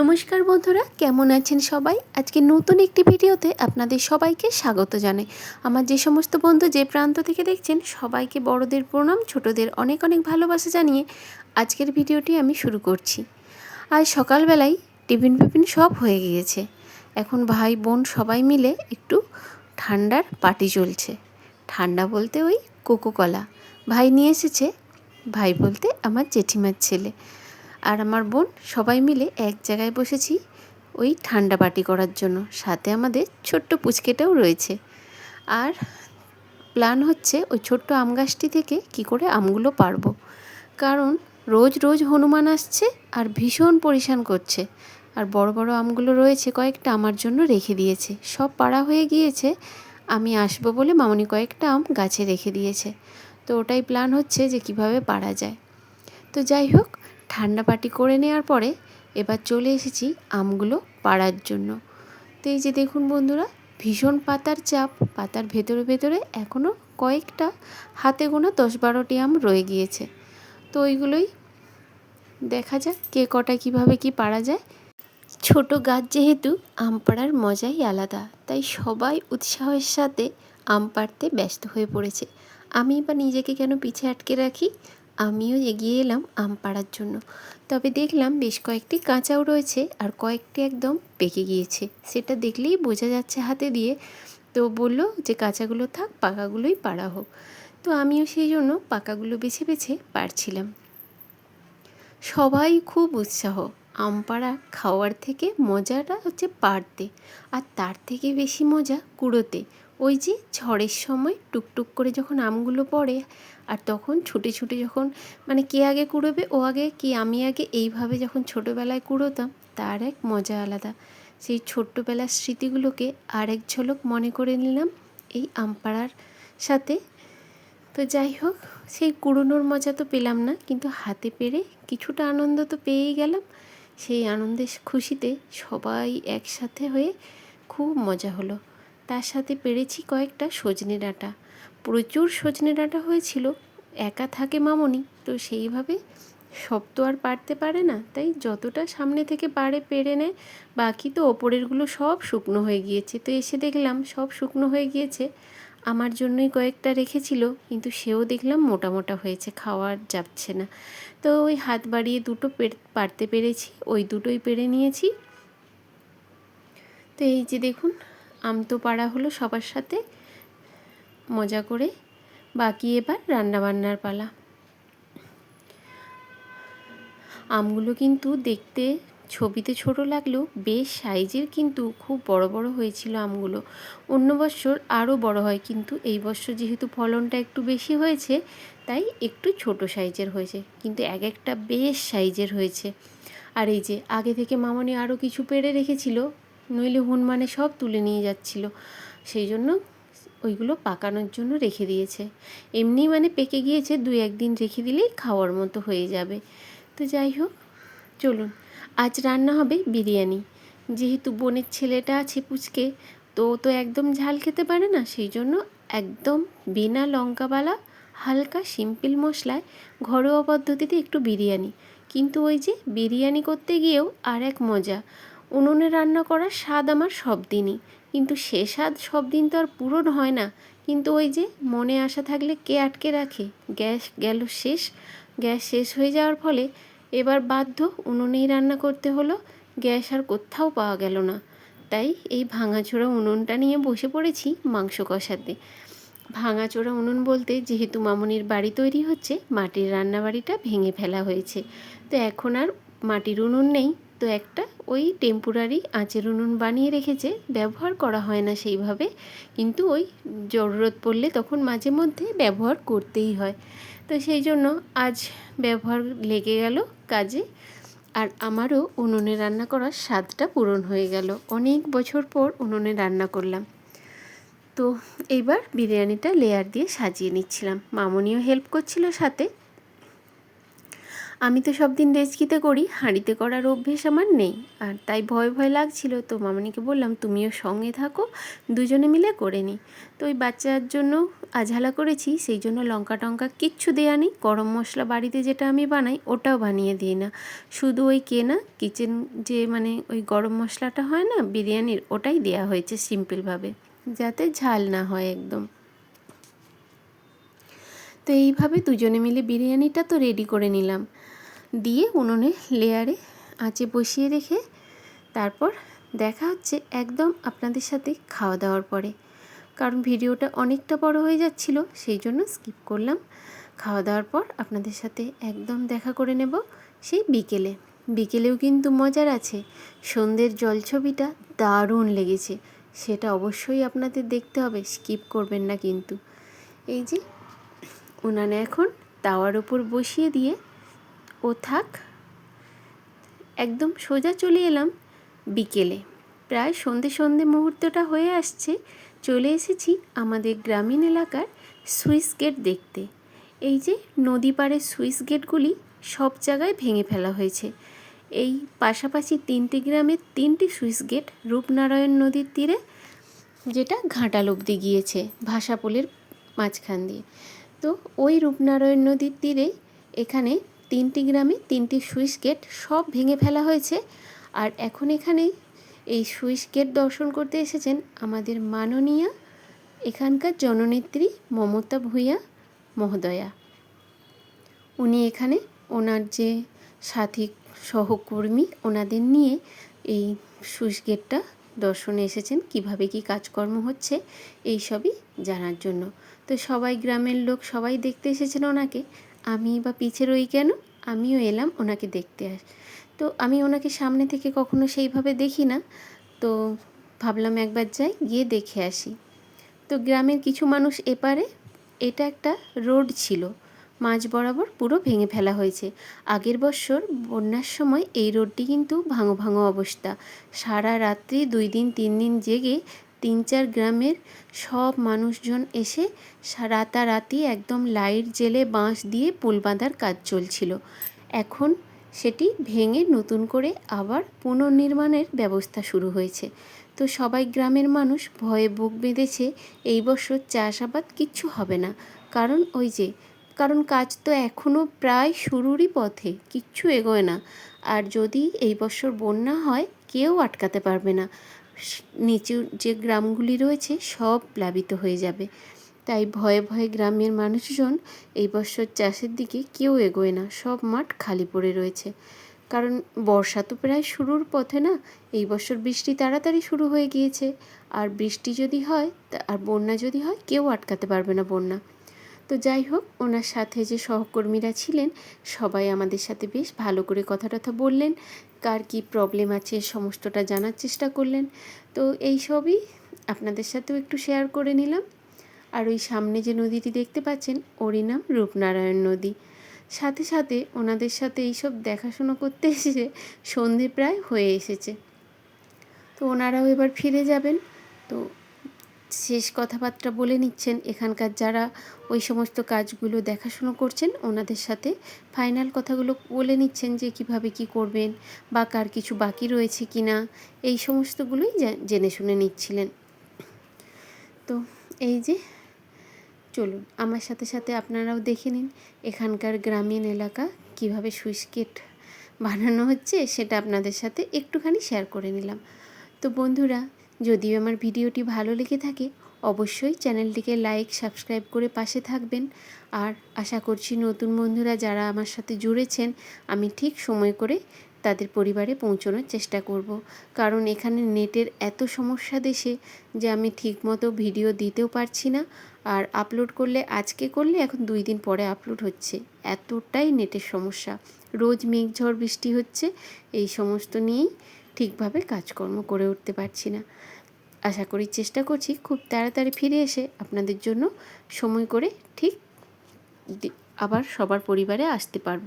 নমস্কার বন্ধুরা, কেমন আছেন সবাই? আজকে নতুন একটি ভিডিওতে আপনাদের সবাইকে স্বাগত জানাই। আমার যে সমস্ত বন্ধু যে প্রান্ত থেকে দেখছেন, সবাইকে বড়দের প্রণাম, ছোটদের অনেক অনেক ভালোবাসা জানিয়ে আজকের ভিডিওটি আমি শুরু করছি। আজ সকালবেলায় টিফিন ফিফিন সব হয়ে গিয়েছে। এখন ভাই বোন সবাই মিলে একটু ঠান্ডার পার্টি চলছে। ঠান্ডা বলতে ওই কোকো কলা ভাই নিয়ে এসেছে, ভাই বলতে আমার জেঠিমার ছেলে। আর আমার বোন, সবাই মিলে এক জায়গায় বসেছি ওই ঠান্ডা পাটি করার জন্য। সাথে আমাদের ছোট্ট পুচকেটাও রয়েছে। আর প্ল্যান হচ্ছে ওই ছোট্ট আম গাছটি থেকে কি করে আমগুলো পারব। কারণ রোজ রোজ হনুমান আসছে আর ভীষণ পরিশান করছে। আর বড় বড় আমগুলো রয়েছে কয়েকটা আমার জন্য রেখে দিয়েছে। সব পাড়া হয়ে গিয়েছে, আমি আসব বলে মামনি কয়েকটা আম গাছে রেখে দিয়েছে। তো ওটাই প্ল্যান হচ্ছে যে কীভাবে পারা যায়। তো যাই হোক ঠান্ডা পাটি করে নেওয়ার পরে এবার চলে এসেছি আমগুলো পাড়ার জন্য। তো এই যে দেখুন বন্ধুরা, ভীষণ পাতার চাপ। পাতার ভেতরে ভেতরে এখনও কয়েকটা হাতে গোনা দশ বারোটি আম রয়ে গিয়েছে। তো ওইগুলোই দেখা যাক কে কটা কীভাবে কি পারা যায়। ছোট গাছ যেহেতু, আম পাড়ার মজাই আলাদা। তাই সবাই উৎসাহের সাথে আম পাড়তে ব্যস্ত হয়ে পড়েছে। আমি বা নিজেকে কেন পিছে আটকে রাখি? আমিও এগিয়ে এলাম আম পাড়ার জন্য। তবে দেখলাম বেশ কয়েকটি কাঁচাও রয়েছে আর কয়েকটি একদম পেকে গিয়েছে। সেটা দেখলেই বোঝা যাচ্ছে হাতে দিয়ে। তো বলল যে কাঁচাগুলো থাক, পাকাগুলোই পাড়া হোক। তো আমিও সেই জন্য পাকাগুলো বেছে বেছে পারছিলাম সবাই খুব উৎসাহ। আম পাড়া খাওয়ার থেকে মজাটা হচ্ছে পাড়তে। আর তার থেকে বেশি মজা কুড়োতে। ওই যে ঝড়ের সময় টুকটুক করে যখন আমগুলো পড়ে, আর তখন ছুটে ছুটে যখন মানে কে আগে কুড়োবে, ও আগে, কি আমি আগে, এইভাবে যখন ছোটোবেলায় কুড়োতাম, তার এক মজা আলাদা। সেই ছোট্টবেলার স্মৃতিগুলোকে আর এক ঝলক মনে করে নিলাম এই আমপাড়ার সাথে। তো যাই হোক, সেই কুড়োনোর মজা তো পেলাম না, কিন্তু হাতে পেরে কিছুটা আনন্দ তো পেয়েই গেলাম। সেই আনন্দের খুশিতে সবাই একসাথে হয়ে খুব মজা হলো। তার সাথে পেরেছি কয়েকটা সজনে ডাঁটা। প্রচুর সজনে ডাঁটা হয়েছিল। একা থাকে মামনি, তো সেইভাবে সব তো আর পারতে পারে না। তাই যতটা সামনে থেকে পারে পেরে নেয়, বাকি তো ওপরেরগুলো সব শুকনো হয়ে গিয়েছে। তো এসে দেখলাম সব শুকনো হয়ে গিয়েছে। আমার জন্যই কয়েকটা রেখেছিল, কিন্তু সেও দেখলাম মোটা মোটা হয়েছে, খাওয়ার যাচ্ছে না। তো ওই হাত বাড়িয়ে দুটো পারতে পেরেছি, ওই দুটোই পেরে নিয়েছি। তো এই যে দেখুন আম তো পাড়া হলো সবার সাথে। মজা করে। বাকি এবার রান্নাবান্নার পালা। আমগুলো কিন্তু দেখতে, ছবিতে ছোট লাগলেও বেশ সাইজের কিন্তু খুব বড় বড় হয়েছিল আমগুলো। অন্য বছর আরও বড় হয় কিন্তু এই বছর যেহেতু ফলনটা একটু বেশি হয়েছে, তাই একটু ছোট সাইজের হয়েছে। কিন্তু এক একটা বেশ সাইজের হয়েছে। আর এই যে, আগে থেকে মামনি আরও কিছু পেড়ে রেখেছিল নইলে হনুমানে সব তুলে নিয়ে যাচ্ছিল। সেই জন্য ওইগুলো পাকানোর জন্য রেখে দিয়েছে। এমনি মানে পেকে গিয়েছে দু একদিন রেখে দিলেই খাওয়ার মতো হয়ে যাবে। তো যাই হোক, চলুন, আজ রান্না হবে বিরিয়ানি। যেহেতু বোনের ছেলেটা আছে পুচকে, তো তো একদম ঝাল খেতে পারে না, সেই জন্য একদম বিনা লঙ্কাওয়ালা হালকা সিম্পল মশলায় ঘরোয়া পদ্ধতিতে একটু বিরিয়ানি। কিন্তু ওই যে বিরিয়ানি করতে গিয়েও আর এক মজা উনুনে রান্না করার স্বাদ আমার সব দিনই। কিন্তু সে স্বাদ সব দিন তো আর পূরণ হয় না। কিন্তু ওই যে মনে আশা থাকলে কে আটকে রাখে? গ্যাস গেল শেষ। গ্যাস শেষ হয়ে যাওয়ার ফলে এবার বাধ্য উনুনেই রান্না করতে হলো। গ্যাস আর কোথাও পাওয়া গেল না। তাই এই ভাঙাচোরা উনুনটা নিয়ে বসে পড়েছি মাংস কষাতে ভাঙাচোরা উনুন বলতে যেহেতু মামনির বাড়ি তৈরি হচ্ছে, মাটির রান্নাবাড়িটা ভেঙে ফেলা হয়েছে। তো এখন আর মাটির উনুন নেই। তো একটা ওই টেম্পোরারি আঁচের উনুন বানিয়ে রেখেছে, ব্যবহার করা হয় না সেইভাবে। কিন্তু ওই জরুরত পড়লে তখন মাঝে মধ্যে ব্যবহার করতেই হয়। তো সেই জন্য আজ ব্যবহার লেগে গেল কাজে আর আমারও উনুনে রান্না করার স্বাদটা পূরণ হয়ে গেল। অনেক বছর পর উনুনে রান্না করলাম। তো এইবার বিরিয়ানিটা লেয়ার দিয়ে সাজিয়ে নিচ্ছিলাম। মামনিও হেল্প করছিল সাথে। আমি তো সব দিন রেচকিতে করি, হাঁড়িতে করার অভ্যেস আমার নেই। আর তাই ভয় ভয় লাগছিল তো মামনিকে বললাম, তুমিও সঙ্গে থাকো, দুজনে মিলে করে নিই তো ওই বাচ্চার জন্য আঝালা করেছি, সেই জন্য লঙ্কা টঙ্কা কিচ্ছু দেয়া নেই। গরম মশলা বাড়িতে যেটা আমি বানাই, ওটাও বানিয়ে দিই না। শুধু ওই কেনা, কিচেন যে মানে ওই গরম মশলাটা হয় না, বিরিয়ানির, ওটাই দেয়া হয়েছে সিম্পলভাবে, যাতে ঝাল না হয় একদম। তো এইভাবে দুজনে মিলে বিরিয়ানিটা তো রেডি করে নিলাম। দিয়ে উনুনে লেয়ারে আঁচে বসিয়ে রেখে তারপর দেখা হচ্ছে একদম আপনাদের সাথে খাওয়া দাওয়ার পরে। কারণ ভিডিওটা অনেকটা বড় হয়ে যাচ্ছিল, সেই জন্য স্কিপ করলাম। খাওয়া দাওয়ার পর আপনাদের সাথে একদম দেখা করে নেব সেই বিকেলে। বিকেলেও কিন্তু মজার আছে, সন্ধ্যের জলছবিটা দারুণ লেগেছে, সেটা অবশ্যই আপনাদের দেখতে হবে স্কিপ করবেন না কিন্তু। এই যে উনানে এখন তাওয়ার ওপর বসিয়ে দিয়ে ও থাক। একদম সোজা চলে এলাম বিকেলে। প্রায় সন্ধে সন্ধে মুহূর্তটা হয়ে আসছে, চলে এসেছি আমাদের গ্রামীণ এলাকার সুইস গেট দেখতে। এই যে নদী পাড়ের সুইস গেটগুলি সব জায়গায় ভেঙে ফেলা হয়েছে। এই পাশাপাশি তিনটি গ্রামের তিনটি সুইস গেট রূপনারায়ণ নদীর তীরে, যেটা ঘাটাল অব্দি গিয়েছে ভাষাপোলের মাঝখান দিয়ে। তো ওই রূপনারায়ণ নদীর তীরে এখানে তিনটি গ্রামে তিনটি সুইচ গেট সব ভেঙে ফেলা হয়েছে। আর এখন এখানে এই সুইচ গেট দর্শন করতে এসেছেন আমাদের মাননীয়া, এখানকার জননেত্রী মমতা ভূঁইয়া মহোদয়া। উনি এখানে ওনার যে সাথী সহকর্মী, ওনাদের নিয়ে এই সুইচ গেটটা দর্শনে এসেছেন, কীভাবে কি কাজকর্ম হচ্ছে, এই সবই জানার জন্য। তো সবাই গ্রামের লোক সবাই দেখতে এসেছেন ওনাকে। আমি বা পিছে রই কেন? আমিও এলাম ওনাকে দেখতে আস। তো আমি ওনাকে সামনে থেকে কখনো সেইভাবে দেখি না। তো ভাবলাম একবার যাই, গিয়ে দেখে আসি। তো গ্রামের কিছু মানুষ এপারে, এটা একটা রোড ছিল। মাঝ বরাবর পুরো ভেঙে ফেলা হয়েছে। আগের বছর বন্যার সময় এই রোডটি কিন্তু ভাঙো ভাঙো অবস্থা। সারা রাত্রি দুই দিন, তিন দিন জেগে তিন চার গ্রামের সব মানুষজন এসে রাতারাতি একদম লাইট জেলে বাঁশ দিয়ে পুল বাঁধার কাজ চলছিল। এখন সেটি ভেঙে নতুন করে আবার পুনর্নির্মাণের ব্যবস্থা শুরু হয়েছে। তো সবাই গ্রামের মানুষ ভয়ে বুক বেঁধেছে, এই বছর চাষাবাদ কিচ্ছু হবে না। কারণ ওই যে, কারণ কাজ তো এখনও প্রায় শুরুরই পথে, কিচ্ছু এগোয় না। আর যদি এই বছর বন্যা হয়, কেউ আটকাতে পারবে না। নিচু যে গ্রামগুলি রয়েছে সব প্লাবিত হয়ে যাবে। তাই ভয়ে ভয়ে গ্রামের মানুষজন এই বছর চাষের দিকে কেউ এগোয় না, সব মাঠ খালি পড়ে রয়েছে। কারণ বর্ষা তো প্রায় শুরুর পথে না, এই বছর বৃষ্টি তাড়াতাড়ি শুরু হয়ে গিয়েছে। আর বৃষ্টি যদি হয় আর বন্যা যদি হয় কেউ আটকাতে পারবে না বন্যা। তো যাই হোক, ওনার সাথে যে সহকর্মীরা ছিলেন, সবাই আমাদের সাথে বেশ ভালো করে কথা টথা বললেন। কার কী প্রবলেম আছে সমস্তটা জানার চেষ্টা করলেন। তো এই সবই আপনাদের সাথেও একটু শেয়ার করে নিলাম। আর ওই সামনে যে নদীটি দেখতে পাচ্ছেন, ওরই নাম রূপনারায়ণ নদী। সাথে সাথে ওনাদের সাথে এইসব দেখাশোনা করতে এসেছে সন্ধে প্রায় হয়ে এসেছে। তো ওনারাও এবার ফিরে যাবেন। তো শেষ কথাবার্তা বলে নিচ্ছেন এখানকার যারা ওই সমস্ত কাজগুলো দেখাশুনো করছেন, ওনাদের সাথে ফাইনাল কথাগুলো বলে নিচ্ছেন যে কীভাবে কি করবেন বা কার কিছু বাকি রয়েছে কি না এই সমস্তগুলোই জেনে শুনে নিচ্ছিলেন। তো এই যে, চলুন আমার সাথে সাথে আপনারাও দেখে নিন এখানকার গ্রামীণ এলাকা কীভাবে সুইচ গেট বানানো হচ্ছে সেটা আপনাদের সাথে একটুখানি শেয়ার করে নিলাম। তো বন্ধুরা যদিও আমার ভিডিওটি ভালো লেগে থাকে, অবশ্যই চ্যানেলটিকে লাইক, সাবস্ক্রাইব করে পাশে থাকবেন। আর আশা করছি নতুন বন্ধুরা যারা আমার সাথে জুড়েছেন, আমি ঠিক সময় করে তাদের পরিবারে পৌঁছানোর চেষ্টা করব। কারণ এখানে নেটের এত সমস্যা দেশে যে আমি ঠিকমতো ভিডিও দিতেও পারছি না। আর আপলোড করলে, আজকে করলে, এখন দুই দিন পরে আপলোড হচ্ছে। এতটাই নেটের সমস্যা। রোজ মেঘ ঝড় বৃষ্টি হচ্ছে, এই সমস্ত নিয়েই ঠিকভাবে কাজকর্ম করে উঠতে পারছি না। আশা করি চেষ্টা করছি খুব তাড়াতাড়ি ফিরে এসে আপনাদের জন্য সময় করে ঠিক আবার সবার পরিবারে আসতে পারব।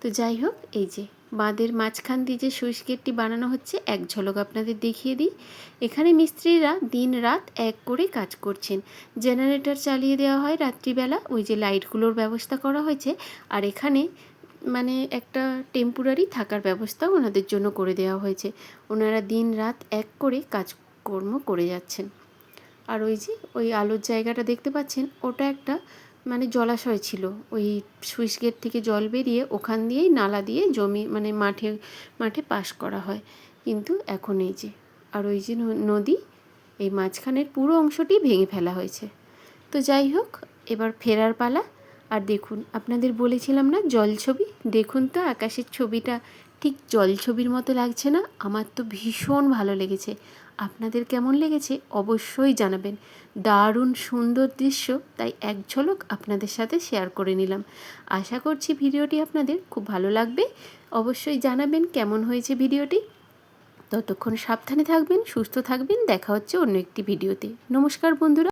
তো যাই হোক, এই যে বাঁধের মাঝখান দিয়ে যে সুইচ গেটটি বানানো হচ্ছে, এক ঝলক আপনাদের দেখিয়ে দিই। এখানে মিস্ত্রিরা দিন রাত এক করে কাজ করছেন। জেনারেটর চালিয়ে দেওয়া হয় রাত্রিবেলা, ওই যে লাইটগুলোর ব্যবস্থা করা হয়েছে। আর এখানে মানে একটা টেম্পোরারি থাকার ব্যবস্থা ওনাদের জন্য করে দেওয়া হয়েছে। ওনারা দিন রাত এক করে কাজকর্ম করে যাচ্ছেন। আর ওই যে, ওই আলোর জায়গাটা দেখতে পাচ্ছেন, ওটা একটা মানে জলাশয় ছিল। ওই সুইচ গেট থেকে জল বেরিয়ে ওখান দিয়েই নালা দিয়ে জমি মানে মাঠে মাঠে পাস করা হয়। কিন্তু এখন এই যে, আর ওই যে নদী, এই মাঝখানের পুরো অংশটি ভেঙে ফেলা হয়েছে। তো যাই হোক, এবার ফেরার পালা আর দেখুন, আপনাদের বলেছিলাম না জল ছবি? দেখুন তো আকাশের ছবিটা। ঠিক জল ছবির মতো লাগছে না। আমার তো ভীষণ ভালো লেগেছে। আপনাদের কেমন লেগেছে অবশ্যই জানাবেন। দারুণ সুন্দর দৃশ্য, তাই এক ঝলক আপনাদের সাথে শেয়ার করে নিলাম। আশা করছি ভিডিওটি আপনাদের খুব ভালো লাগবে। অবশ্যই জানাবেন কেমন হয়েছে ভিডিওটি। ততক্ষণ সাবধানে থাকবেন, সুস্থ থাকবেন। দেখা হচ্ছে অন্য একটি ভিডিওতে। নমস্কার বন্ধুরা।